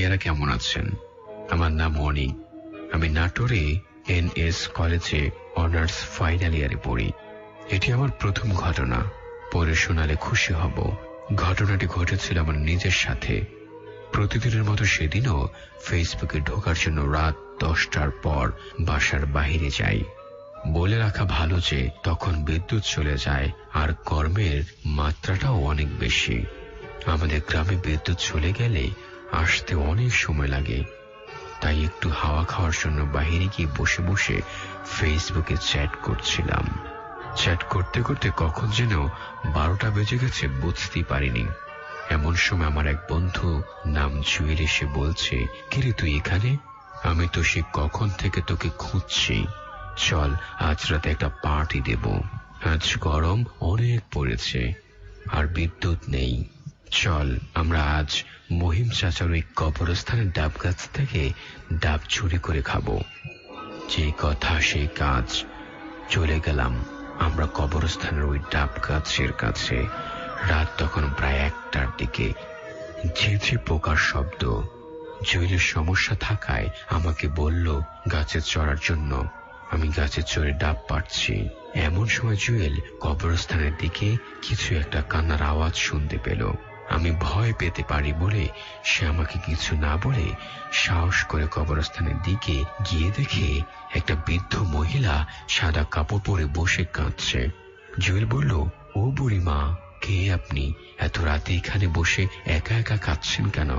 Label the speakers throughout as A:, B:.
A: ভাইয়ারা কেমন আছেন? আমার নাম অনি আমি নাটোরে এন এস কলেজে অনার্স ফাইনাল ইয়ারে পড়ি। এটি আমার প্রথম ঘটনা। পরে শোনালে খুশি হব। ঘটনাটি ঘটেছিল আমার নিজের সাথে। প্রতিদিনের মতো সেদিনও ফেসবুকে ঢোকার জন্য রাত দশটার পর বাসার বাহিরে যাই। বলে রাখা ভালো যে তখন বিদ্যুৎ চলে যায় আর কর্মের মাত্রাটাও অনেক বেশি। আমাদের গ্রামে বিদ্যুৎ চলে গেলে আসতে অনেক সময় লাগে। তাই একটু হাওয়া খাওয়ার জন্য বাহিরে গিয়ে বসে বসে ফেসবুকে চ্যাট করছিলাম। চ্যাট করতে করতে কখন যেন বারোটা বেজে গেছে, বুঝতেই পারিনি। এমন সময় আমার এক বন্ধু নাম জুয়েল এসে বলছে, কিরে তুই এখানে? আমি তো সে কখন থেকে তোকে খুঁজছি। চল, আজ রাতে একটা পার্টি দেব। আজ গরম অনেক পড়েছে, আর বিদ্যুৎ নেই। চল, আমরা আজ মহিম চাচার ওই কবরস্থানের ডাব গাছ থেকে ডাব চুরি করে খাব। যে কথা, সেই কাজ। চলে গেলাম আমরা কবরস্থানের ওই ডাব গাছের কাছে। রাত তখন প্রায় একটার দিকে। ঝিঝি পোকার শব্দ। জুয়েলের সমস্যা থাকায় আমাকে বলল, গাছে চড়ার জন্য আমি গাছে চড়ে ডাব পাচ্ছি এমন সময় জুয়েল কবরস্থানের দিকে কিছু একটা কান্নার আওয়াজ শুনতে পেল। আমি ভয় পেতে পারি বলে সে আমাকে কিছু না বলে সাহস করে কবরস্থানের দিকে গিয়ে দেখে একটা বৃদ্ধ মহিলা সাদা কাপড় পরে বসে কাঁদছে। জুয়েল বলল, ও বুড়িমা, কে আপনি? এত রাতে এখানে বসে একা একা কাঁদছেন কেন?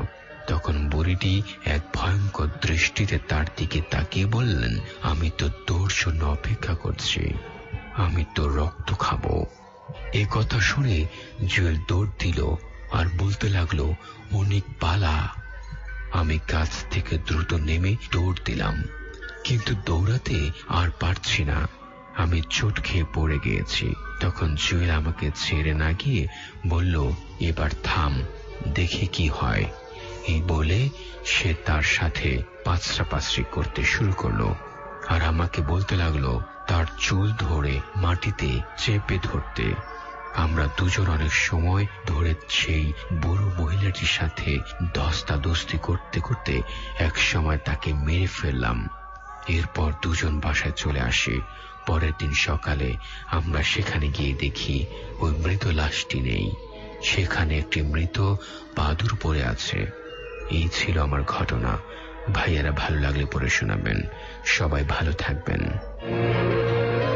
A: তখন বুড়িটি এক ভয়ঙ্কর দৃষ্টিতে তার দিকে তাকিয়ে বললেন, আমি তো তোর জন্য অপেক্ষা করছি। আমি তো রক্ত খাব। এ কথা শুনে জুয়েল দৌড় দিল। আর বলতে লাগল, অনেক পালা। আমি গাছ থেকে দ্রুত নেমে দৌড় দিলাম, কিন্তু দৌড়াতে আর পারছি না। আমি চোট খেয়ে পড়ে গিয়েছি। তখন জুয়েল আমাকে ছেড়ে না গিয়ে বলল, এবার থাম, দেখি কি হয়। এই বলে সে তার সাথে পাঁচরা পাঁচরি করতে শুরু করল আর আমাকে বলতে লাগল, তার চুল ধরে মাটিতে চেপে ধরতে। আমরা দুজন অনেক সময় ধরে সেই বুড়ো মহিলাটির সাথে দস্তা দস্তি করতে করতে এক সময় তাকে মেরে ফেললাম। এরপর দুজন বাসায় চলে আসে। পরের দিন সকালে আমরা সেখানে গিয়ে দেখি ওই মৃত লাশটি নেই। সেখানে একটি মৃত বাদুর পড়ে আছে। এই ছিল আমার ঘটনা। ভাইয়ারা ভালো লাগলে পড়ে শোনাবেন। সবাই ভালো থাকবেন।